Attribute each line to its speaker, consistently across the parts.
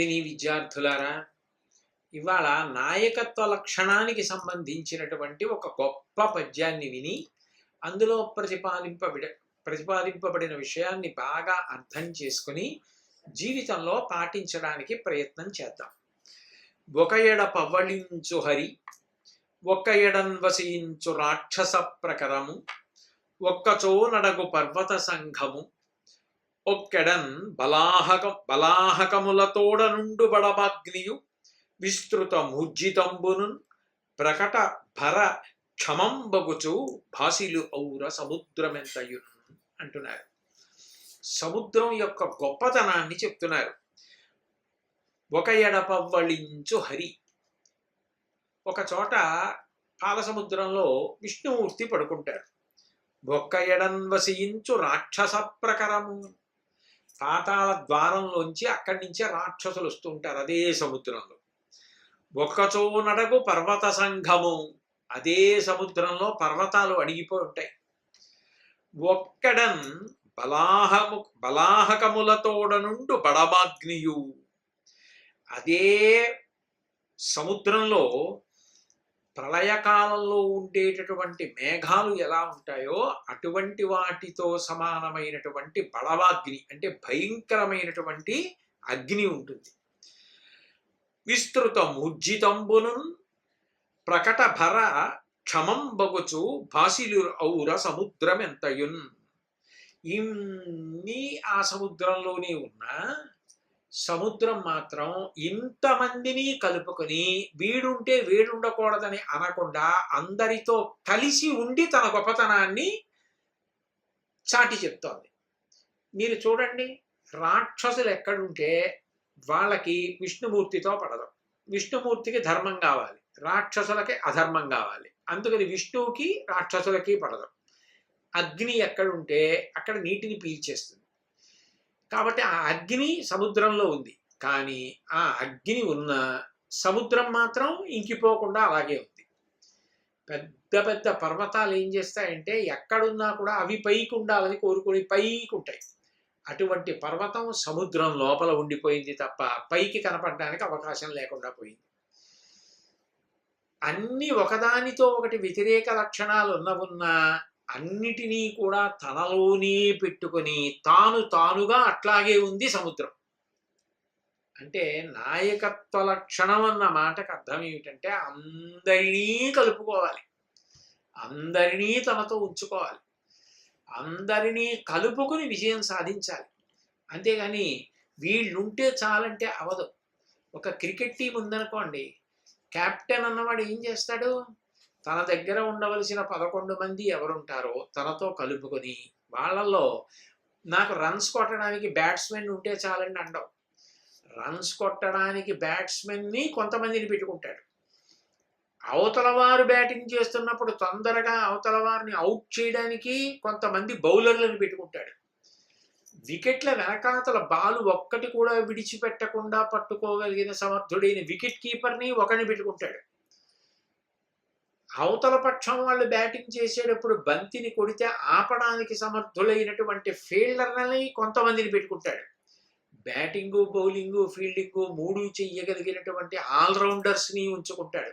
Speaker 1: విద్యార్థిని విద్యార్థులారా ఇవాళ నాయకత్వ లక్షణానికి సంబంధించినటువంటి ఒక గొప్ప పద్యాన్ని విని అందులో ప్రతిపాదింపబడి ప్రతిపాదింపబడిన విషయాన్ని బాగా అర్థం చేసుకుని జీవితంలో పాటించడానికి ప్రయత్నం చేద్దాం. ఒక ఎడ పవ్వళించు హరి ఒక్క ఎడన్వసించు రాక్షస ప్రకరము ఒక్కచో నడగు పర్వత సంఘము ఒక్కెడన్ బలాహక బలాహకములతోడ నుండు బడమగ్నియు విస్తృత మూర్జితంబును ప్రకట భర క్షమంబగుచు భాసిలు ఔర సముద్రమెంతయు అంటున్నారు. సముద్రం యొక్క గొప్పతనాన్ని చెప్తున్నారు. ఒక ఎడపవ్వళించు హరి. ఒక చోట పాలసముద్రంలో విష్ణుమూర్తి పడుకుంటారు ఒక్క ఎడన్వసించు రాక్షస ప్రకరము పాతాళ ద్వారంలోంచి అక్కడి నుంచే రాక్షసులు వస్తుంటారు అదే సముద్రంలో. ఒక్కచో నడకు పర్వత సంఘము అదే సముద్రంలో పర్వతాలు అడిగిపోయి ఉంటాయి. ఒక్కడన్ బలాహము బలాహకములతోడ నుండు బడబాగ్నియు అదే సముద్రంలో ప్రళయకాలంలో ఉండేటటువంటి మేఘాలు ఎలా ఉంటాయో అటువంటి వాటితో సమానమైనటువంటి బలవాగ్ని అంటే భయంకరమైనటువంటి అగ్ని ఉంటుంది. విస్తృత ముజ్జితంబును ప్రకట భర క్షమం బగుచు భాసిలు ఔర సముద్రమెంతయున్. ఇన్ని ఆ సముద్రంలోనే ఉన్నా సముద్రం మాత్రం ఇంతమందిని కలుపుకొని వీడుంటే వీడుండకూడదని అనకుండా అందరితో కలిసి ఉండి తన గొప్పతనాన్ని చాటి చెప్తోంది. మీరు చూడండి రాక్షసులు ఎక్కడుంటే వాళ్ళకి విష్ణుమూర్తితో పడదు. విష్ణుమూర్తికి ధర్మం కావాలి. రాక్షసులకి అధర్మం కావాలి. అందుకని విష్ణువుకి రాక్షసులకి పడదు. అగ్ని ఎక్కడుంటే అక్కడ నీటిని పీల్చేస్తుంది. కాబట్టి ఆ అగ్ని సముద్రంలో ఉంది. కానీ ఆ అగ్ని ఉన్న సముద్రం మాత్రం ఇంకిపోకుండా అలాగే ఉంది. పెద్ద పెద్ద పర్వతాలు ఏం చేస్తాయంటే ఎక్కడున్నా కూడా అవి పైకి ఉండాలని కోరుకొని పైకి ఉంటాయి. అటువంటి పర్వతం సముద్రం లోపల ఉండిపోయింది తప్ప పైకి కనపడడానికి అవకాశం లేకుండా పోయింది. అన్ని ఒకదానితో ఒకటి వ్యతిరేక లక్షణాలు ఉన్నవున్నా అన్నిటినీ కూడా తనలోనే పెట్టుకొని తాను తానుగా అట్లాగే ఉంది సముద్రం. అంటే నాయకత్వ లక్షణం అన్న మాటకు అర్థం ఏమిటంటే అందరినీ కలుపుకోవాలి. అందరినీ తనతో ఉంచుకోవాలి. అందరినీ కలుపుకుని విజయం సాధించాలి. అంతేగాని వీళ్ళుంటే చాలంటే అవదు. ఒక క్రికెట్ టీం ఉందనుకోండి కెప్టెన్ అన్నవాడు ఏం చేస్తాడు? తన దగ్గర ఉండవలసిన పదకొండు మంది ఎవరుంటారో తనతో కలుపుకొని వాళ్ళల్లో నాకు రన్స్ కొట్టడానికి బ్యాట్స్మెన్ ఉంటే చాలండి అండవు రన్స్ కొట్టడానికి బ్యాట్స్మెన్ని కొంతమందిని పెట్టుకుంటాడు. అవతల వారు బ్యాటింగ్ చేస్తున్నప్పుడు తొందరగా అవతల వారిని అవుట్ చేయడానికి కొంతమంది బౌలర్లను పెట్టుకుంటాడు. వికెట్ల వెనకాతల బాలు ఒక్కటి కూడా విడిచిపెట్టకుండా పట్టుకోగలిగిన సమర్థుడైన వికెట్ కీపర్ని ఒకరిని పెట్టుకుంటాడు. అవతల పక్షం వాళ్ళు బ్యాటింగ్ చేసేటప్పుడు బంతిని కొడితే ఆపడానికి సమర్థులైనటువంటి ఫీల్డర్లని కొంతమందిని పెట్టుకుంటాడు. బ్యాటింగు బౌలింగు ఫీల్డింగు మూడు చెయ్యగలిగినటువంటి ఆల్రౌండర్స్ని ఉంచుకుంటాడు.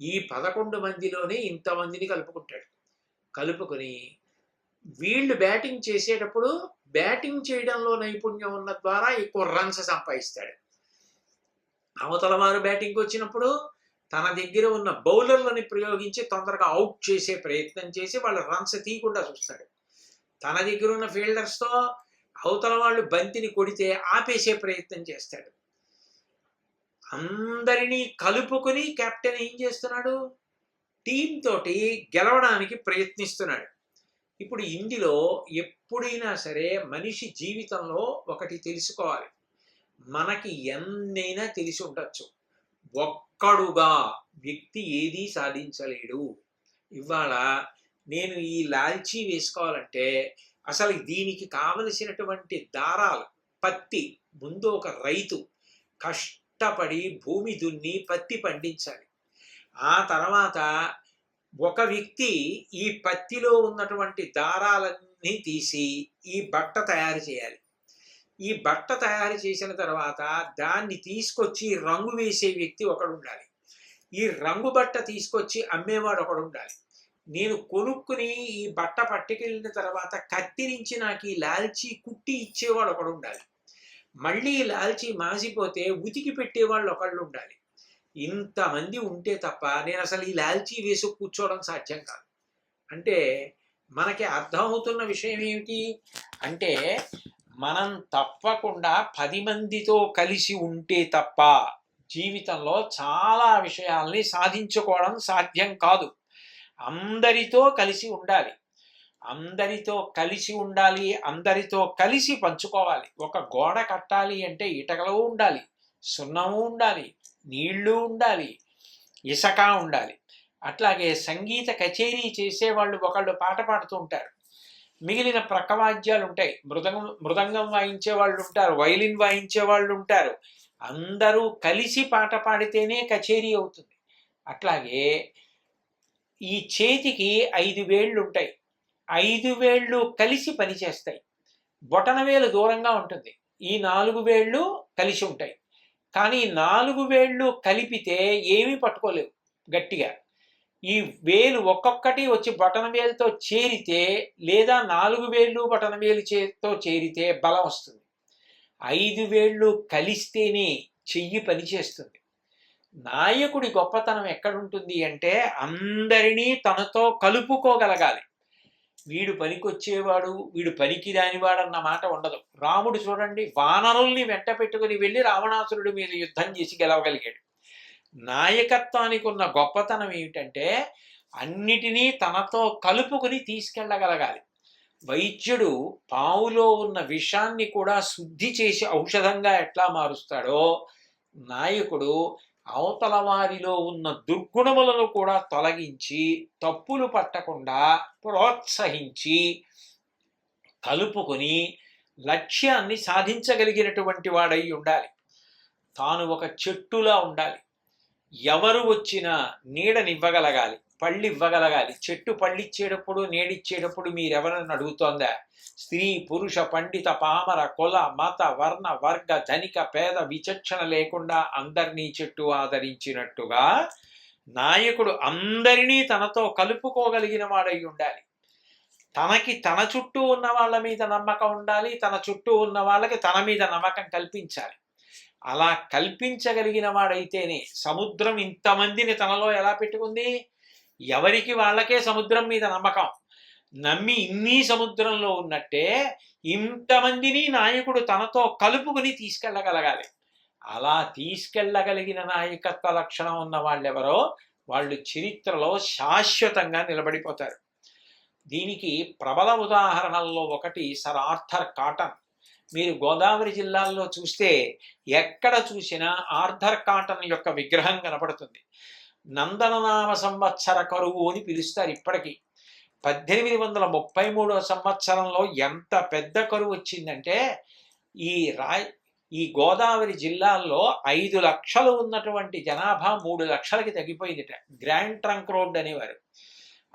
Speaker 1: ఈ పదకొండు మందిలోనే ఇంతమందిని కలుపుకుంటాడు. కలుపుకొని వీళ్ళు బ్యాటింగ్ చేసేటప్పుడు బ్యాటింగ్ చేయడంలో నైపుణ్యం ఉన్న ద్వారా ఎక్కువ రన్స్ సంపాదిస్తాడు. అవతల వారు బ్యాటింగ్ వచ్చినప్పుడు తన దగ్గర ఉన్న బౌలర్లని ప్రయోగించి తొందరగా అవుట్ చేసే ప్రయత్నం చేసి వాళ్ళ రన్స్ తీయకుండా చూస్తాడు. తన దగ్గర ఉన్న ఫీల్డర్స్తో అవతల వాళ్ళు బంతిని కొడితే ఆపేసే ప్రయత్నం చేస్తాడు. అందరినీ కలుపుకొని కెప్టెన్ ఏం చేస్తున్నాడు? టీం తోటి గెలవడానికి ప్రయత్నిస్తున్నాడు. ఇప్పుడు ఇందులో ఎప్పుడైనా సరే మనిషి జీవితంలో ఒకటి తెలుసుకోవాలి. మనకి ఎన్నైనా తెలిసి ఉండొచ్చు. ఒక్కడుగా వ్యక్తి ఏదీ సాధించలేడు. ఇవాళ నేను ఈ లాల్చీ వేసుకోవాలంటే అసలు దీనికి కావలసినటువంటి దారాలు పత్తి ముందు ఒక రైతు కష్టపడి భూమి దున్ని పత్తి పండించాలి. ఆ తర్వాత ఒక వ్యక్తి ఈ పత్తిలో ఉన్నటువంటి దారాలన్నీ తీసి ఈ బట్ట తయారు చేయాలి. ఈ బట్ట తయారు చేసిన తర్వాత దాన్ని తీసుకొచ్చి రంగు వేసే వ్యక్తి ఒకడు ఉండాలి. ఈ రంగు బట్ట తీసుకొచ్చి అమ్మేవాడు ఒకడు ఉండాలి. నేను కొనుక్కుని ఈ బట్ట పట్టుకెళ్ళిన తర్వాత కత్తిరించి నాకు ఈ లాల్చీ కుట్టి ఇచ్చేవాడు ఒకడు ఉండాలి. మళ్ళీ ఈ లాల్చీ మాసిపోతే ఉతికి పెట్టేవాళ్ళు ఒకళ్ళు ఉండాలి. ఇంతమంది ఉంటే తప్ప నేను అసలు ఈ లాల్చీ వేసి కూర్చోవడం సాధ్యం కాదు. అంటే మనకి అర్థమవుతున్న విషయం ఏమిటి? అంటే మనం తప్పకుండా పది మందితో కలిసి ఉంటే తప్ప జీవితంలో చాలా విషయాల్ని సాధించుకోవడం సాధ్యం కాదు. అందరితో కలిసి ఉండాలి. అందరితో కలిసి ఉండాలి అందరితో కలిసి పంచుకోవాలి. ఒక గోడ కట్టాలి అంటే ఇటకలు ఉండాలి సున్నము ఉండాలి నీళ్ళు ఉండాలి ఇసక ఉండాలి. అట్లాగే సంగీత కచేరీ చేసేవాళ్ళు ఒకళ్ళు పాట పాడుతూ ఉంటారు. మిగిలిన ప్రక్కవాద్యాలు ఉంటాయి మృదంగం మృదంగం వాయించే వాళ్ళు ఉంటారు వైలిన్ వాయించే వాళ్ళు ఉంటారు అందరూ కలిసి పాట పాడితేనే కచేరీ అవుతుంది. అట్లాగే ఈ చేతికి ఐదు వేళ్ళు ఉంటాయి ఐదు వేళ్ళు కలిసి పనిచేస్తాయి. బొటన వేలు దూరంగా ఉంటుంది. ఈ నాలుగు వేళ్ళు కలిసి ఉంటాయి. కానీ నాలుగు వేళ్ళు కలిపితే ఏమీ పట్టుకోలేవు గట్టిగా. ఈ వేలు ఒక్కొక్కటి వచ్చి బటన వేలుతో చేరితే లేదా నాలుగు వేళ్ళు బటన వేలు చేతితో చేరితే బలం వస్తుంది. ఐదు వేళ్ళు కలిస్తేనే చెయ్యి పనిచేస్తుంది నాయకుడి గొప్పతనం ఎక్కడుంటుంది అంటే అందరినీ తనతో కలుపుకోగలగాలి. వీడు పనికొచ్చేవాడు వీడు పనికి దానివాడన్న మాట ఉండదు. రాముడు చూడండి వానరుల్ని వెంట పెట్టుకుని వెళ్ళి రావణాసురుడి మీద యుద్ధం చేసి గెలవగలిగాడు. నాయకత్వానికి ఉన్న గొప్పతనం ఏమిటంటే అన్నిటినీ తనతో కలుపుకుని తీసుకెళ్ళగలగాలి. వైద్యుడు పావులో ఉన్న విషాన్ని కూడా శుద్ధి చేసి ఔషధంగా ఎట్లా మారుస్తాడో నాయకుడు అవతల వారిలో ఉన్న దుర్గుణములను కూడా తొలగించి తప్పులు పట్టకుండా ప్రోత్సహించి కలుపుకొని లక్ష్యాన్ని సాధించగలిగినటువంటి వాడై ఉండాలి. తాను ఒక చెట్టులా ఉండాలి. ఎవరు వచ్చినా నీడనివ్వగలగాలి పళ్ళు ఇవ్వగలగాలి చెట్టు పళ్ళిచ్చేటప్పుడు నీడిచ్చేటప్పుడు మీరెవరని అడుగుతోందా? స్త్రీ పురుష పండిత పామర కుల మత వర్ణ వర్గ ధనిక పేద విచక్షణ లేకుండా అందరినీ చెట్టు ఆదరించినట్టుగా నాయకుడు అందరినీ తనతో కలుపుకోగలిగిన వాడై ఉండాలి. తనకి తన చుట్టూ ఉన్న వాళ్ళ మీద నమ్మకం ఉండాలి తన చుట్టూ ఉన్న వాళ్ళకి తన మీద నమ్మకం కల్పించాలి. అలా కల్పించగలిగిన వాడైతేనే సముద్రం ఇంతమందిని తనలో ఎలా పెట్టుకుంది? ఎవరికి వాళ్ళకే సముద్రం మీద నమ్మకం? నమ్మి ఇన్ని సముద్రంలో ఉన్నట్టే ఇంతమందిని నాయకుడు తనతో కలుపుకుని తీసుకెళ్ళగలగాలి. అలా తీసుకెళ్ళగలిగిన నాయకత్వ లక్షణం ఉన్న వాళ్ళెవరో వాళ్ళు చరిత్రలో శాశ్వతంగా నిలబడిపోతారు. దీనికి ప్రబల ఉదాహరణల్లో ఒకటి సర్ ఆర్థర్ కాటన్. మీరు గోదావరి జిల్లాల్లో చూస్తే ఎక్కడ చూసినా ఆర్థర్ కాటన్ యొక్క విగ్రహం కనపడుతుంది. నందననామ సంవత్సర కరువు అని పిలుస్తారు ఇప్పటికీ. పద్దెనిమిది వందల ముప్పై మూడో సంవత్సరంలో ఎంత పెద్ద కరువు వచ్చిందంటే ఈ రా ఈ గోదావరి జిల్లాల్లో ఐదు లక్షలు ఉన్నటువంటి జనాభా మూడు లక్షలకి తగ్గిపోయిందిట. గ్రాండ్ ట్రంక్ రోడ్ అనేవారు.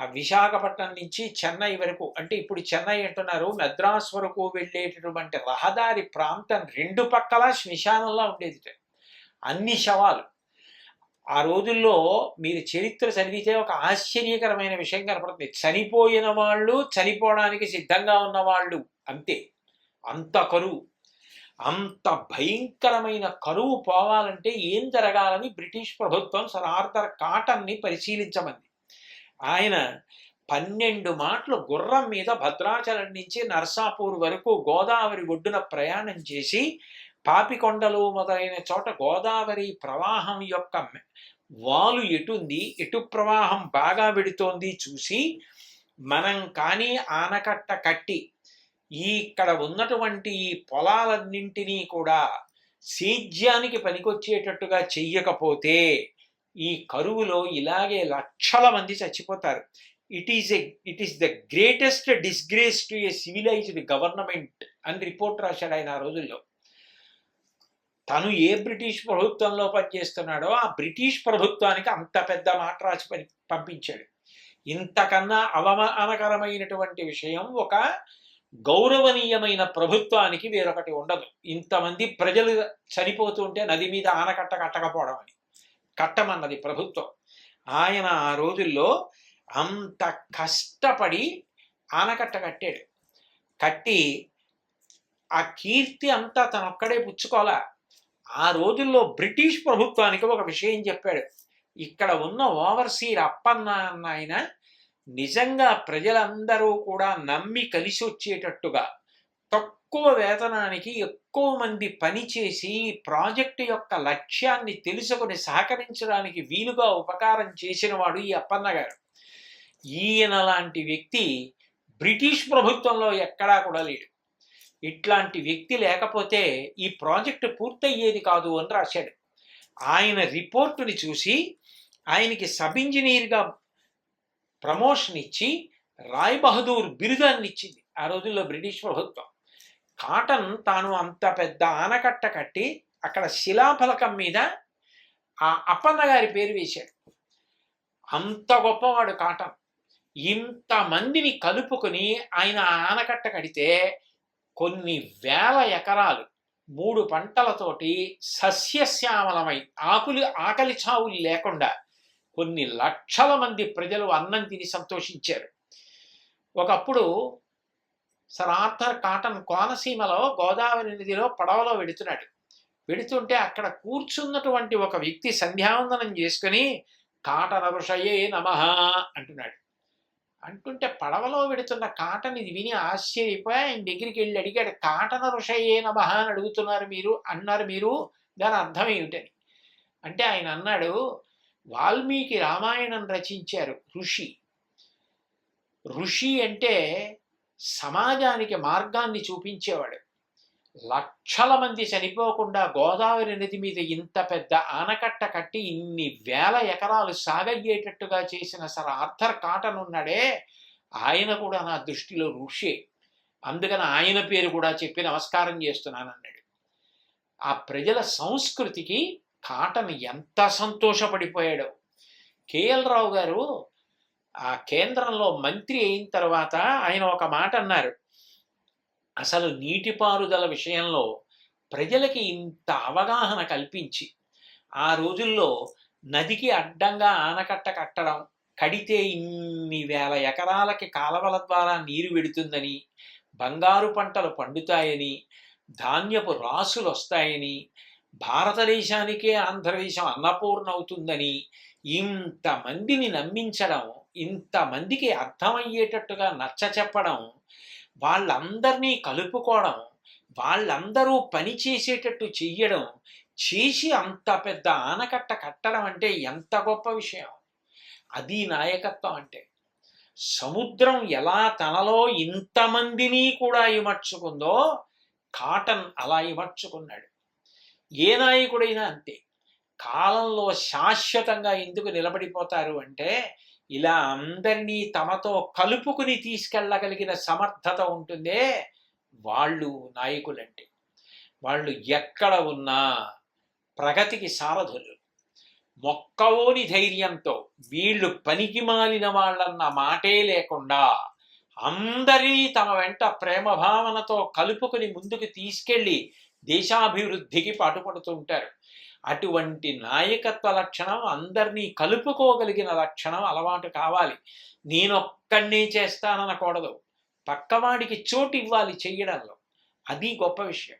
Speaker 1: ఆ విశాఖపట్నం నుంచి చెన్నై వరకు అంటే ఇప్పుడు చెన్నై అంటున్నారు మద్రాస్ వరకు వెళ్ళేటటువంటి రహదారి ప్రాంతం రెండు పక్కల శ్మశానంలా ఉండేది అన్ని శవాలు. ఆ రోజుల్లో మీరు చరిత్ర చదివితే ఒక ఆశ్చర్యకరమైన విషయం కనపడుతుంది. చనిపోయిన వాళ్ళు చనిపోవడానికి సిద్ధంగా ఉన్న వాళ్ళు అంతే. అంత కరువు. అంత భయంకరమైన కరువు పోవాలంటే ఏం జరగాలని బ్రిటిష్ ప్రభుత్వం సర్ ఆర్థర్ కాటన్ని పరిశీలించమంది. ఆయన పన్నెండు మాటలు గుర్రం మీద భద్రాచలం నుంచి నర్సాపూర్ వరకు గోదావరి ఒడ్డున ప్రయాణం చేసి పాపికొండలు మొదలైన చోట గోదావరి ప్రవాహం యొక్క వాలు ఎటుంది ఎటు ప్రవాహం బాగా పెడుతోంది చూసి మనం కానీ ఆనకట్ట కట్టి ఈ ఇక్కడ ఉన్నటువంటి ఈ పొలాలన్నింటినీ కూడా సేద్యానికి పనికొచ్చేటట్టుగా చెయ్యకపోతే ఈ కరువులో ఇలాగే లక్షల మంది చచ్చిపోతారు. It is a it is the greatest disgrace to a civilised government అని రిపోర్ట్ రాశాడు ఆయన ఆ రోజుల్లో. తను ఏ బ్రిటిష్ ప్రభుత్వంలో పనిచేస్తున్నాడో ఆ బ్రిటిష్ ప్రభుత్వానికి అంత పెద్ద మాట రాసి పని పంపించాడు. ఇంతకన్నా అవమానకరమైనటువంటి విషయం ఒక గౌరవనీయమైన ప్రభుత్వానికి వేరొకటి ఉండదు. ఇంతమంది ప్రజలు చనిపోతుంటే నది మీద ఆనకట్ట కట్టకపోవడం అని. కట్టమన్నది ప్రభుత్వం. ఆయన ఆ రోజుల్లో అంత కష్టపడి ఆనకట్ట కట్టాడు. కట్టి ఆ కీర్తి అంతా తనొక్కడే పుచ్చుకోవాలా? ఆ రోజుల్లో బ్రిటిష్ ప్రభుత్వానికి ఒక విషయం చెప్పాడు. ఇక్కడ ఉన్న ఓవర్సీర్ అప్పన్న అన్న ఆయన నిజంగా ప్రజలందరూ కూడా నమ్మి కలిసి వచ్చేటట్టుగా తక్కువ వేతనానికి ఎక్కువ మంది పనిచేసి ప్రాజెక్టు యొక్క లక్ష్యాన్ని తెలుసుకొని సహకరించడానికి వీలుగా ఉపకారం చేసినవాడు ఈ అప్పన్న గారు. ఈయన లాంటి వ్యక్తి బ్రిటిష్ ప్రభుత్వంలో ఎక్కడా కూడా లేడు. ఇట్లాంటి వ్యక్తి లేకపోతే ఈ ప్రాజెక్టు పూర్తయ్యేది కాదు అని రాశాడు. ఆయన రిపోర్టుని చూసి ఆయనకి సబ్ ఇంజనీర్గా ప్రమోషన్ ఇచ్చి రాయ్ బహదూర్ బిరుదాన్ని ఇచ్చింది. ఆ రోజుల్లో బ్రిటిష్ ప్రభుత్వం. కాటన్ తాను అంత పెద్ద ఆనకట్ట కట్టి అక్కడ శిలాఫలకం మీద ఆ అప్పన్న గారి పేరు వేశాడు. అంత గొప్పవాడు కాటన్. ఇంతమందిని కలుపుకొని ఆయన ఆనకట్ట కడితే కొన్ని వేల ఎకరాలు మూడు పంటలతోటి సస్యశ్యామలమై ఆకులు ఆకలి చావులు లేకుండా కొన్ని లక్షల మంది ప్రజలు అన్నం తిని సంతోషించారు. ఒకప్పుడు సర్ ఆర్థర్ కాటన్ కోనసీమలో గోదావరి నదిలో పడవలో వెడుతున్నాడు. వెడుతుంటే అక్కడ కూర్చున్నటువంటి ఒక వ్యక్తి సంధ్యావందనం చేసుకుని కాటన ఋషయే నమ అంటున్నాడు. అంటుంటే పడవలో వెడుతున్న కాటన్ ఇది విని ఆశ్చర్యపోయి ఆయన దగ్గరికి వెళ్ళి అడిగాడు కాటన ఋషయే నమ అని అడుగుతున్నారు మీరు అన్నారు మీరు దాని అర్థం ఏమిటని. అంటే ఆయన అన్నాడు వాల్మీకి రామాయణం రచించారు ఋషి. ఋషి అంటే సమాజానికి మార్గాన్ని చూపించేవాడు. లక్షల మంది చనిపోకుండా గోదావరి నది మీద ఇంత పెద్ద ఆనకట్ట కట్టి ఇన్ని వేల ఎకరాలు సాగయ్యేటట్టుగా చేసిన సర్ ఆర్థర్ కాటన్ ఉన్నాడే ఆయన కూడా నా దృష్టిలో ఋషే. అందుకని ఆయన పేరు కూడా చెప్పి నమస్కారం చేస్తున్నాను అన్నాడు ఆ ప్రజల సంస్కృతికి కాటన్ ఎంత సంతోషపడిపోయాడో. కేఎల్ రావు గారు ఆ కేంద్రంలో మంత్రి అయిన తర్వాత ఆయన ఒక మాట అన్నారు. అసలు నీటిపారుదల విషయంలో ప్రజలకి ఇంత అవగాహన కల్పించి ఆ రోజుల్లో నదికి అడ్డంగా ఆనకట్ట కట్టడం కడితే ఇన్ని వేల ఎకరాలకి కాలవల ద్వారా నీరు వెడుతుందని బంగారు పంటలు పండుతాయని ధాన్యపు రాసులు వస్తాయని భారతదేశానికే ఆంధ్రదేశం అన్నపూర్ణ అవుతుందని ఇంతమందిని నమ్మించడం ఇంతమందికి అర్థమయ్యేటట్టుగా నచ్చ చెప్పడం వాళ్ళందరినీ కలుపుకోవడం వాళ్ళందరూ పని చేసేటట్టు చెయ్యడం చేసి అంత పెద్ద ఆనకట్ట కట్టడం అంటే ఎంత గొప్ప విషయం? అది నాయకత్వం అంటే. సముద్రం ఎలా తనలో ఇంతమందిని కూడా ఇమర్చుకుందో కాటన్ అలా ఇమర్చుకున్నాడు. ఏ నాయకుడైనా అంతే. కాలంలో శాశ్వతంగా ఎందుకు నిలబడిపోతారు అంటే ఇలా అందరినీ తమతో కలుపుకుని తీసుకెళ్ళగలిగిన సమర్థత ఉంటుందే వాళ్ళు నాయకులంటే. వాళ్ళు ఎక్కడ ఉన్నా ప్రగతికి సారథులు మొక్కవోని ధైర్యంతో వీళ్ళు పనికి మాలిన వాళ్ళన్న మాటే లేకుండా అందరినీ తమ వెంట ప్రేమ భావనతో కలుపుకుని ముందుకు తీసుకెళ్ళి దేశాభివృద్ధికి పాటుపడుతూ ఉంటారు. అటువంటి నాయకత్వ లక్షణం అందరినీ కలుపుకోగలిగిన లక్షణం అలవాటు కావాలి. నేనొక్కడినే చేస్తాననకూడదు. పక్కవాడికి చోటు ఇవ్వాలి చెయ్యడంలో. అది గొప్ప విషయం.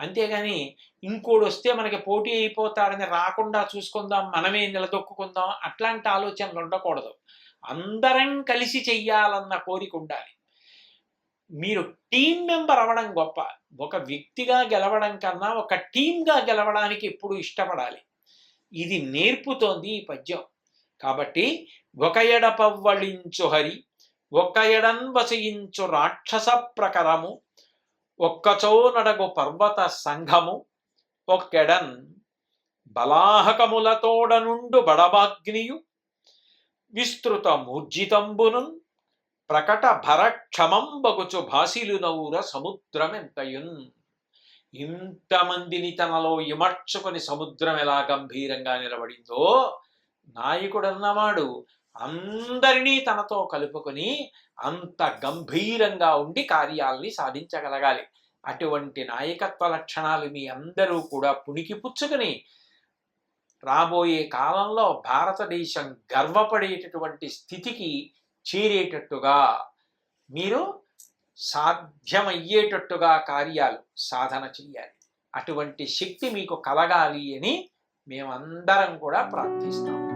Speaker 1: అంతేగాని ఇంకోడు వస్తే మనకి పోటీ అయిపోతాడని రాకుండా చూసుకుందాం మనమే నిలదొక్కుందాం అట్లాంటి ఆలోచనలు ఉండకూడదు అందరం కలిసి చెయ్యాలన్న కోరిక ఉండాలి. మీరు టీం మెంబర్ అవ్వడం గొప్ప. ఒక వ్యక్తిగా గెలవడం కన్నా ఒక టీంగా గెలవడానికి ఎప్పుడు ఇష్టపడాలి. ఇది నేర్పుతోంది ఈ పద్యం. కాబట్టి ఒక ఎడపవ్వళించు హరి ఒక ఎడన్ వసయించు రాక్షస ప్రకరము ఒక్కచో నడగు పర్వత సంఘము ఒక్కెడన్ బలాహకములతోడనుండు బడబాగ్నియు విస్తృత మూర్జితంబునున్ ప్రకట భరక్షమం బగుచు భాసిలు నౌర సముద్రమెంతయున్? ఇంతమందిని తనలో ఇమర్చుకొని సముద్రం ఎలా గంభీరంగా నిలబడిందో నాయకుడన్నవాడు అందరినీ తనతో కలుపుకొని అంత గంభీరంగా ఉండి కార్యాలని సాధించగలగాలి. అటువంటి నాయకత్వ లక్షణాలు మీ అందరూ కూడా పుణికి పుచ్చుకుని రాబోయే కాలంలో భారతదేశం గర్వపడేటటువంటి స్థితికి చేరేటట్టుగా మీరు సాధ్యమయ్యేటట్టుగా కార్యాలు సాధన చెయ్యాలి. అటువంటి శక్తి మీకు కలగాలి అని మేమందరం కూడా ప్రార్థిస్తాము